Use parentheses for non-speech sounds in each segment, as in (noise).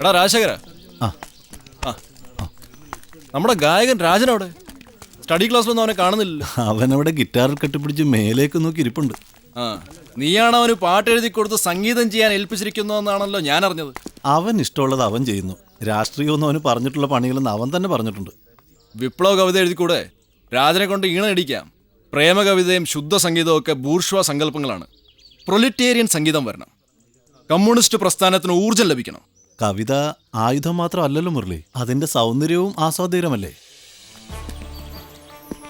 എടാ രാജശേഖര. ആ. നമ്മുടെ ഗായകൻ രാജൻ അവിടെ? സ്റ്റഡി ക്ലാസ്സിലൊന്നും അവനെ കാണുന്നില്ല (laughs) അവൻ അവിടെ ഗിറ്റാർ കെട്ടിപ്പിടിച്ച് മേലേക്ക് നോക്കി ഇരിപ്പുണ്ട്. ആ. നീയാണ് അവന് പാട്ട് എഴുതി കൊടുത്ത് സംഗീതം ചെയ്യാൻ ഏൽപ്പിച്ചിരിക്കുന്നതെന്നാണല്ലോ ഞാൻ അറിഞ്ഞത്. അവൻ ഇഷ്ടമുള്ളത് അവൻ ചെയ്യുന്നു. രാഷ്ട്രീയമൊന്നും അവന് പറഞ്ഞിട്ടുള്ള പണികളെന്ന് അവൻ തന്നെ പറഞ്ഞിട്ടുണ്ട്. വിപ്ലവ കവിത എഴുതിക്കൂടെ? രാജനെ കൊണ്ട് ഈണ ഇടിക്കാം. പ്രേമ കവിതയും ശുദ്ധ സംഗീതവും ഒക്കെ ബൂർഷ്വ സങ്കല്പങ്ങളാണ്. പ്രൊലിറ്റേറിയൻ സംഗീതം വരണം. കമ്മ്യൂണിസ്റ്റ് പ്രസ്ഥാനത്തിന് ഊർജം ലഭിക്കണം. കവിത ആയുധം മാത്രമല്ലല്ലോ മുരളി. അതിന്റെ സൗന്ദര്യവും ആസ്വാദ്യകരമല്ലേ?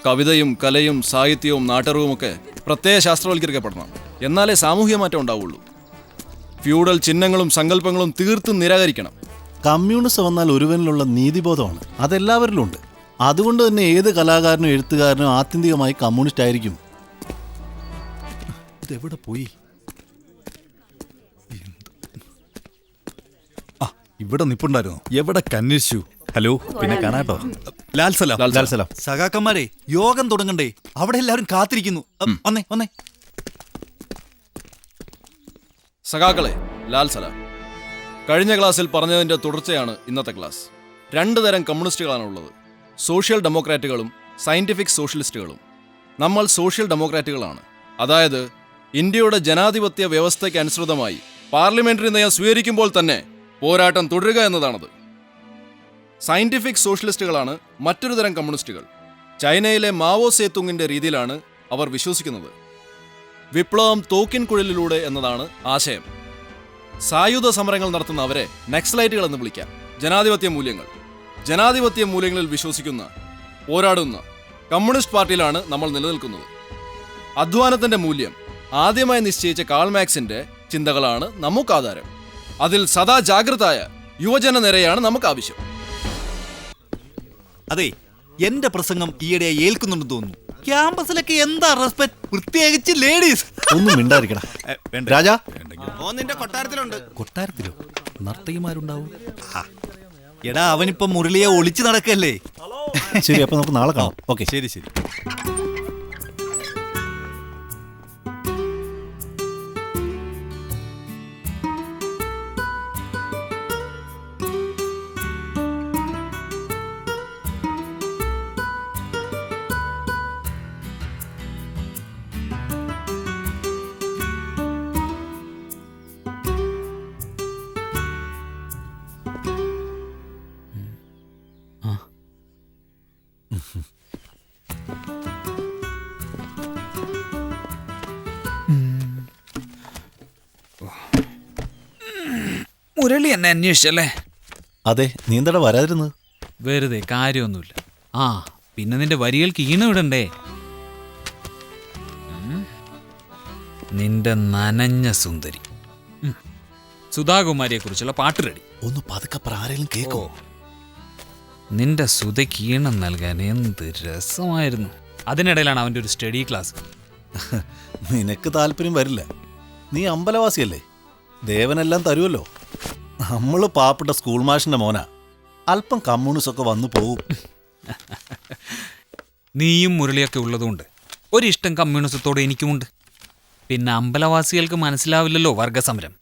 കവിതയും കലയും സാഹിത്യവും നാട്ടറിവും ഒക്കെ പ്രത്യേക ശാസ്ത്രവൽക്കരിക്കപ്പെടണം. എന്നാലേ സാമൂഹ്യ മാറ്റം ഉണ്ടാവുള്ളൂ. ഫ്യൂഡൽ ചിഹ്നങ്ങളും സങ്കല്പങ്ങളും തീർത്തും നിരാകരിക്കണം. കമ്മ്യൂണിസം വന്നാൽ ഒരുവനിലുള്ള നീതിബോധമാണ്. അതെല്ലാവരിലും ഉണ്ട് അതുകൊണ്ട് തന്നെ ഏത് കലാകാരനും എഴുത്തുകാരനും ആത്യന്തികമായി കമ്മ്യൂണിസ്റ്റ് ആയിരിക്കും ഇതെവിടെ പോയി? ഇവിടെ നിപ്പുണ്ടായിരുന്നു? എവിടെ കന്വേഷിച്ചു? ഹലോ? പിന്നെ കാണാട്ടോ. ലാൽ സലാം. ലാൽ ലാൽ സലാം. സഖാക്കന്മാരെ യോഗം തുടങ്ങണ്ടേ? അവിടെ എല്ലാവരും കാത്തിരിക്കുന്നു. അം, വന്നേ വന്നേ. സഖാക്കളെ ലാൽ സലാം. കഴിഞ്ഞ ക്ലാസ്സിൽ പറഞ്ഞതിന്റെ തുടർച്ചയാണ് ഇന്നത്തെ ക്ലാസ്. രണ്ട് തരം കമ്മ്യൂണിസ്റ്റുകളാണ് ഉള്ളത്. സോഷ്യൽ ഡെമോക്രാറ്റുകളും സയന്റിഫിക് സോഷ്യലിസ്റ്റുകളും. നമ്മൾ സോഷ്യൽ ഡെമോക്രാറ്റുകളാണ്. അതായത് ഇന്ത്യയുടെ ജനാധിപത്യ വ്യവസ്ഥയ്ക്ക് അനുസൃതമായി പാർലമെന്ററി നയം സ്വീകരിക്കുമ്പോൾ തന്നെ പോരാട്ടം തുടരുക എന്നതാണത്. സയന്റിഫിക് സോഷ്യലിസ്റ്റുകളാണ് മറ്റൊരു തരം കമ്മ്യൂണിസ്റ്റുകൾ. ചൈനയിലെ മാവോ സേത്തുങ്ങിന്റെ രീതിയിലാണ് അവർ വിശ്വസിക്കുന്നത്. വിപ്ലവം തോക്കിൻ കുഴലിലൂടെ എന്നതാണ് ആശയം. സായുധ സമരങ്ങൾ നടത്തുന്ന അവരെ നക്സലൈറ്റുകൾ എന്ന് വിളിക്കാം. ജനാധിപത്യ മൂല്യങ്ങൾ. ജനാധിപത്യ മൂല്യങ്ങളിൽ വിശ്വസിക്കുന്ന പോരാടുന്ന കമ്മ്യൂണിസ്റ്റ് പാർട്ടിയിലാണ് നമ്മൾ നിലനിൽക്കുന്നത്. അധ്വാനത്തിന്റെ മൂല്യം ആദ്യമായി നിശ്ചയിച്ച കാൾമാക്സിന്റെ ചിന്തകളാണ് നമുക്ക് ആധാരം അതിൽ സദാ ജാഗ്രതായ യുവജന നിരയാണ് നമുക്ക് ആവശ്യം അതെ എന്റെ പ്രസംഗം ഈയിടെ ഏൽക്കുന്നുണ്ടെന്ന് തോന്നുന്നു. ക്യാമ്പസിലൊക്കെ എന്താ റെസ്പെക്ട് പ്രത്യേകിച്ച് ലേഡീസ്. ഒന്നും മിണ്ടായിരിക്കടാ രാജാ. കൊട്ടാരത്തിലുണ്ട്. കൊട്ടാരത്തിലോ? നർത്തകിമാരുണ്ടാവും. എടാ അവനിപ്പം മുരളിയെ ഒളിച്ചു നടക്കല്ലേ? ശരി അപ്പൊ നമുക്ക് നാളെ കാണാം. ഓക്കെ. ശരി ശരി. മുരളി എന്നെ അന്വേഷിച്ചല്ലേ അതെ നീ എന്താ വരാതിരുന്നത്? വെറുതെ കാര്യമൊന്നുമില്ല. ആ പിന്നെ നിന്റെ വരികൾക്ക് ഈണമിടണ്ടേ ഉം. നിന്റെ നനഞ്ഞ സുന്ദരി. സുധാകുമാരിയെ കുറിച്ചുള്ള പാട്ട് റെഡി. ഒന്ന് പതുക്കെ ആരെങ്കിലും കേക്കോ? നിന്റെ സുതയ്ക്ക് ഈണം നൽകാൻ എന്ത് രസമായിരുന്നു. അതിനിടയിലാണ് അവന്റെ ഒരു സ്റ്റഡി ക്ലാസ്. നിനക്ക് താല്പര്യം വരില്ല. നീ അമ്പലവാസിയല്ലേ? ദേവനെല്ലാം തരുമല്ലോ നമ്മൾ പാവപ്പെട്ട സ്കൂൾ മാഷിന്റെ മോനാ. അല്പം കമ്മ്യൂണിസ്റ്റ് ഒക്കെ വന്നു പോവും. നീയും മുരളിയൊക്കെ ഉള്ളതുകൊണ്ട് ഒരിഷ്ടം കമ്മ്യൂണിസത്തോടെ എനിക്കുമുണ്ട്. പിന്നെ അമ്പലവാസികൾക്ക് മനസ്സിലാവില്ലല്ലോ വർഗസമരം.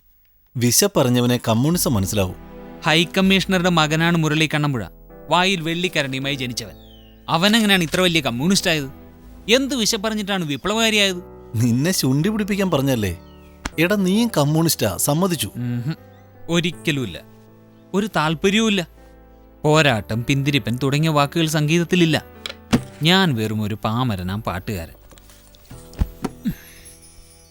വിശപ്പറിഞ്ഞവനെ കമ്മ്യൂണിസം മനസ്സിലാവും. ഹൈക്കമ്മീഷണറുടെ മകനാണ് മുരളി കണ്ണമ്പുഴ. വായിൽ വെള്ളിക്കരണിയുമായി ജനിച്ചവൻ. അവനെങ്ങനെയാണ് ഇത്ര വലിയ കമ്മ്യൂണിസ്റ്റ് ആയത് എന്ത് വിശപ്പറഞ്ഞിട്ടാണ് വിപ്ലവകാരിയായത്? നിന്നെ ശുണ്ടി പിടിപ്പിക്കാൻ പറഞ്ഞല്ലേ? എടാ നീയും കമ്മ്യൂണിസ്റ്റാ സമ്മതിച്ചു. ഒരിക്കലുമില്ല. ഒരു താല്പര്യവുമില്ല. പോരാട്ടം പിന്തിരിപ്പൻ തുടങ്ങിയ വാക്കുകൾ സംഗീതത്തിലില്ല. ഞാൻ വെറും ഒരു പാമരനാം പാട്ടുകാരൻ.